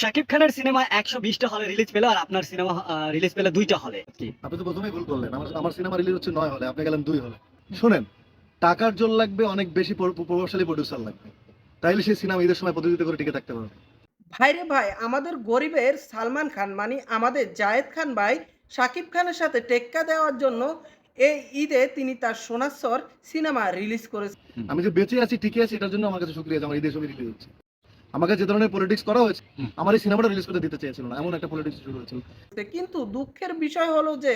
শাকিব খানের সিনেমা একশো বিশটা হলে রিলিজ পেল আর আপনার সিনেমা রিলিজ পেল দুইটা হলে। কি? আপনি তো প্রথমেই ভুল করলেন। আমার আমার সিনেমা রিলিজ হচ্ছে নয় হলে আপনি গেলেন দুই হলে। শুনেন টাকার জোর লাগবে অনেক বেশি প্রভাবশালী প্রডিউসার লাগবে। তাইলে সেই সিনেমা ঈদের সময় প্রতিযোগিতা করে টিকে থাকতে পারবে ভাইরে ভাই আমাদের গরিবের সালমান খান মানে আমাদের জায়েদ খান ভাই শাকিব খানের সাথে টেক্কা দেওয়ার জন্য এই ঈদে তিনি তার সোনাস্বর সিনেমা রিলিজ করেছে। আমি যে বেঁচে আছি টিকে আছি এটার জন্য আমার কাছে শুক্রিয়া আমার ঈদের ছবি রিলিজ হচ্ছে। আমাকে যে ধরনের পলিটিক্স করা হয়েছে আমার এই সিনেমাটা রিলিজ করতে দিতে চেয়েছিল না এমন একটা পলিটিক্স শুরু হয়েছিল। কিন্তু দুঃখের বিষয় হলো যে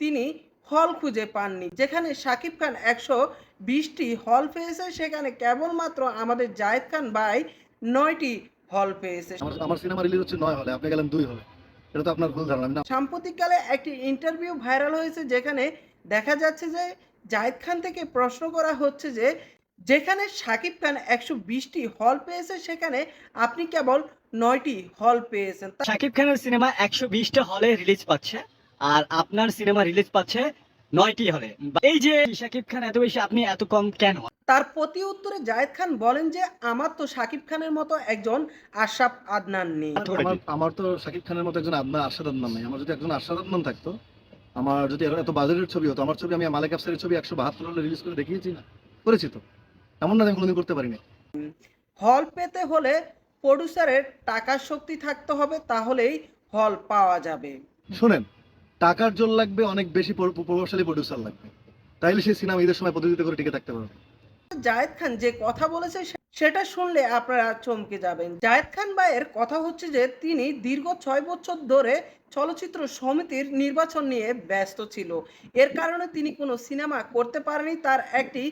তিনি হল খুঁজে পাননি যেখানে শাকিব খান একশো বিশটি হল পেয়েছে সেখানে কেবলমাত্র আমাদের জায়েদ খান ভাই নয়টি হল পেয়েছে। আমার আমার সিনেমা রিলিজ হচ্ছে নয় হলে আপনি গেলেন দুই হলে। এটা তো আপনার ভুল ধারণা না সাম্প্রতিককালে একটি ইন্টারভিউ ভাইরাল হয়েছে যেখানে দেখা যাচ্ছে যে জায়েদ খান থেকে প্রশ্ন করা হচ্ছে যে যেখানে শাকিব খান একশো বিশটি হল পেয়েছে সেখানে আপনি কেবল নয়টি হল পেয়েছেন। শাকিব খানের সিনেমা একশো বিশটা হলে রিলিজ পাচ্ছে আর আপনার সিনেমা রিলিজ পাচ্ছে নয়টি হলে। এই যে শাকিব খান এত বেশি আপনি এত কম কেন? তার প্রতি উত্তরে জায়েদ খান বলেন যে আমার তো শাকিব খানের মতো একজন আশরাফ আদনান নেই। আমার তো শাকিব খানের মতো একজন আদনান আরশাদ আদনান নেই। আমার যদি একজন আরশাদ আদনান থাকতো আমার যদি এত বাজারের ছবি হতো আমার ছবি আমি মালিক আফসারের ছবি একশো বাহাত্তর হলে রিলিজ করে দেখিয়েছি না করেছি তো। এমন না আমি কোনোদিন করতে পারিনি। হল পেতে হলে প্রডিউসারের টাকার শক্তি থাকতে হবে তাহলেই হল পাওয়া যাবে। শোনেন টাকার জোর লাগবে অনেক বেশি প্রভাবশালী প্রডিউসার লাগবে। তাইলে সেই সিনেমা ঈদের সময় প্রতিযোগিতা করে টিকে থাকতে পারবে। জায়েদ খান যে কথা বলেছে সেটা শুনলে আপনারা চমকে যাবেন। জায়েদ খান ভাইয়ের কথা হচ্ছে যে তিনি দীর্ঘ ছয় বছর ধরে চলচ্চিত্র সমিতির নির্বাচন নিয়ে ব্যস্ত ছিল। এর কারণে তিনি কোনো সিনেমা করতে পারেনি তার একটি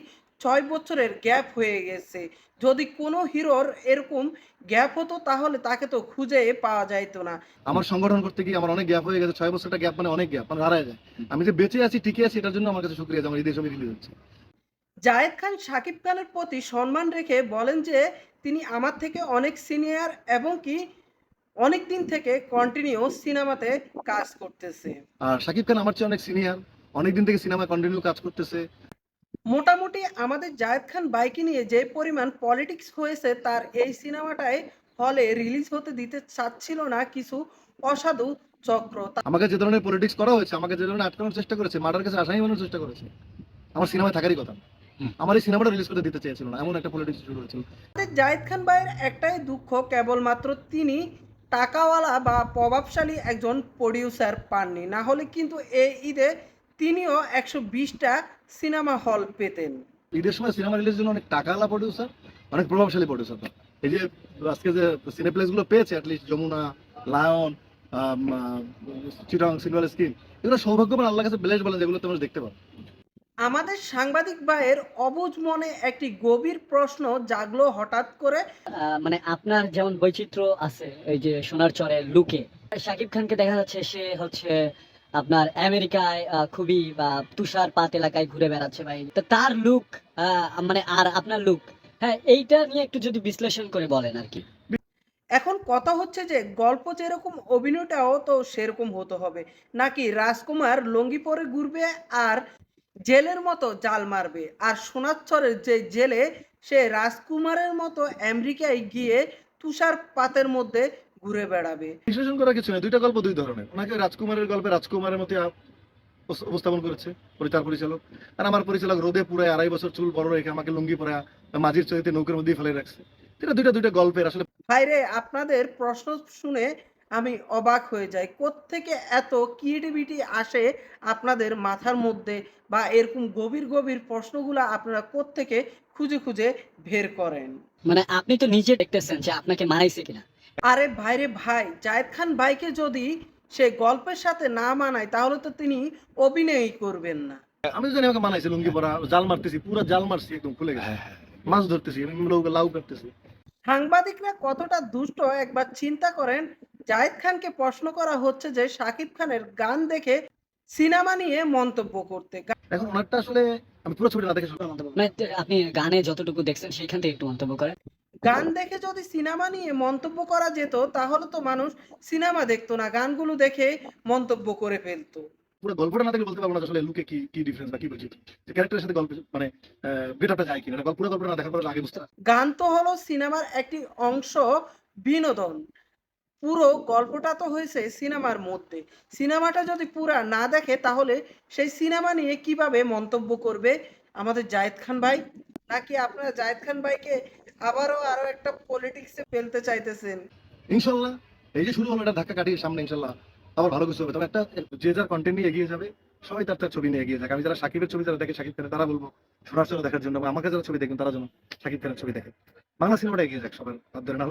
ছয় বছরের গ্যাপ হয়ে গেছে। যদি কোনো হিরোর এরকম গ্যাপ হতো তাহলে তাকে তো খুঁজে পাওয়া যাইতো না। আমার সংগঠন করতে গিয়ে আমার অনেক গ্যাপ হয়ে গেছে। ছয় বছরটা গ্যাপ মানে অনেক গ্যাপ মানে হারায় যায়। আমি যে বেঁচে আছি টিকে আছি এটার জন্য আমার কাছে শুক্রিয়া আমার ঈদের ছবি হচ্ছে। জায়েদ খান শাকিব খানের প্রতি সম্মান রেখে বলেন যে তিনি আমার থেকে অনেক সিনিয়র এবং কি অনেক দিন থেকে কন্টিনিউ সিনেমাতে কাজ করতেছে। আর শাকিব খান আমার চেয়ে অনেক সিনিয়র অনেক দিন থেকে সিনেমা কন্টিনিউ কাজ করতেছে। মোটামুটি আমাদের জায়েদ খান বাইকে নিয়ে যে পরিমাণ পলিটিক্স হয়েছে তার এই সিনেমাটায় হলে রিলিজ হতে দিতে চাচ্ছিল না কিছু অসাধু চক্র। আমাকে যে ধরনের পলিটিক্স করা হয়েছে আমাকে যে ধরনের আটকানোর চেষ্টা করেছে মার্ডার কাছে আসামি বানানোর চেষ্টা করেছে আমার সিনেমায় থাকারই কথা। আমার এই সিনেমাটা রিলিজ করতে দিতে চেয়েছিল না এমন একটা পলিটিক্স শুরু হয়েছিল। জায়েদ খান ভাইয়ের একটাই দুঃখ কেবলমাত্র তিনি টাকাওয়ালা বা প্রভাবশালী একজন প্রডিউসার পাননি। না হলে কিন্তু এই ঈদে তিনিও একশো বিশটা সিনেমা হল পেতেন। ঈদের সময় সিনেমা রিলিজের জন্য অনেক টাকাওয়ালা প্রডিউসার অনেক প্রভাবশালী প্রডিউসার এই যে আজকে যে সিনেপ্লেক্সগুলো পেয়েছে অ্যাটলিস্ট যমুনা লায়ন চিটং সিলভার স্ক্রিন এগুলো সৌভাগ্যবান আল্লাহ কাছে ব্লেস বলে যেগুলো তোমরা দেখতে পারো। আমাদের সাংবাদিক ভাইয়ের অবুজ মনে একটি গভীর প্রশ্ন জাগলো হঠাৎ করে। আহ, মানে আপনার যেমন বৈচিত্র্য আছে এই যে সোনার চরের লুকে শাকিব খানকে দেখা যাচ্ছে সে হচ্ছে আপনার আমেরিকায় খুবই তুষারপাত এলাকায় ঘুরে বেড়াচ্ছে ভাই। তো তার লুক মানে আর আপনার লুক হ্যাঁ এইটা নিয়ে একটু যদি বিশ্লেষণ করে বলেন আর কি। এখন কথা হচ্ছে যে, গল্প যেরকম অভিনয়টাও তো সেরকম হতে হবে। নাকি রাজকুমার লঙ্গি পরে ঘুরবে আর জেলের মতো জাল মারবে? আর সোনাচ্ছরের যে জেলে, সে রাজকুমারের মতো আমেরিকায় গিয়ে তুষারপাতের মধ্যে ঘুরে বেড়াবে। বিশ্লেষণ করার কিছু নেই দুইটা গল্প দুই ধরনের। ওনাকে রাজকুমারের গল্পে রাজকুমারের মতো উপস্থাপন করেছে পরিচার পরিচালক। আর আমার পরিচালক রোদে পুরো আড়াই বছর চুল বড় রেখে আমাকে লুঙ্গি পরা মাঝির চরিত্রে নৌকের মধ্যেই ফেলে রাখছে। এটা দুইটা দুইটা গল্পের আসলে ভাইরে আপনাদের প্রশ্ন শুনে আমি অবাক হয়ে যাই। কোত্থেকে এত ক্রিয়েটিভিটি আসে আপনাদের মাথার মধ্যে? বা এরকম গভীর গভীর প্রশ্নগুলো আপনারা কোত্থেকে খুঁজে খুঁজে বের করেন? মানে আপনি তো নিজে দেখতেছেন যে আপনাকে মানাইছে কিনা। আরে ভাইরে ভাই জায়েদ খান ভাইকে যদি সে গল্পের সাথে না মানায় তাহলে তো তিনি অভিনয়ই করবেন না। আমি তো জানি আমাকে মানাইছে লুঙ্গি পরা জাল মারতেছি পুরো জাল মারছি একদম খুলে গেছে। মাছ ধরতেছি লাউ লাউ কাটতেছি। সাংবাদিকরা কতটা দুষ্ট একবার চিন্তা করেন জায়েদ খানকে প্রশ্ন করা হচ্ছে যে শাকিব খানের গান দেখে সিনেমা নিয়ে মন্তব্য করতে। এখন ওনারটা আসলে আমি পুরো ছবিটা না দেখে আপনি গানে যতটুকু দেখছেন সেইখান থেকে একটু মন্তব্য করেন। গান দেখে যদি সিনেমা নিয়ে মন্তব্য করা যেত তাহলে তো মানুষ সিনেমা দেখতো না গানগুলো দেখে মন্তব্য করে ফেলতো। পুরো গল্পটা না দেখলে বলতে পারব না আসলে লুকে কি কি ডিফারেন্স বা কি বলছি যে ক্যারেক্টারের সাথে গল্প মানে বেটারটা যায় কিনা পুরো গল্পটা না দেখার পরে আগে বুঝতে গান তো হলো সিনেমার একটি অংশ বিনোদন। পুরো গল্পটা তো হয়েছে সিনেমার মধ্যে। সিনেমাটা যদি পুরা না দেখে তাহলে সেই সিনেমা নিয়ে কীভাবে মন্তব্য করবে আমাদের জায়েদ খান ভাই? নাকি আপনারা জায়েদ খান ভাইকে আবারও আরও একটা পলিটিক্সে ফেলতে চাইতেছেন? ইনশাল্লাহ। এই যে শুরু হলো এটা ধাক্কা কাটিয়ে সামনে, ইনশাল্লাহ। আবার ভালো কিছু হবে। তবে একটা, যে যার কন্টেন্ট নিয়ে এগিয়ে যাবে, সবাই তার তার ছবি নিয়ে এগিয়ে যাক। আমি যারা সাকিবের ছবি যারা দেখে সাকিব খানের তারা বলব সরাসরি দেখার জন্য আমাকে যারা ছবি দেখেন, তারা যেন সাকিব খানের ছবি দেখে। বাংলা সিনেমাটা এগিয়ে যাক সবার। তার ধরে না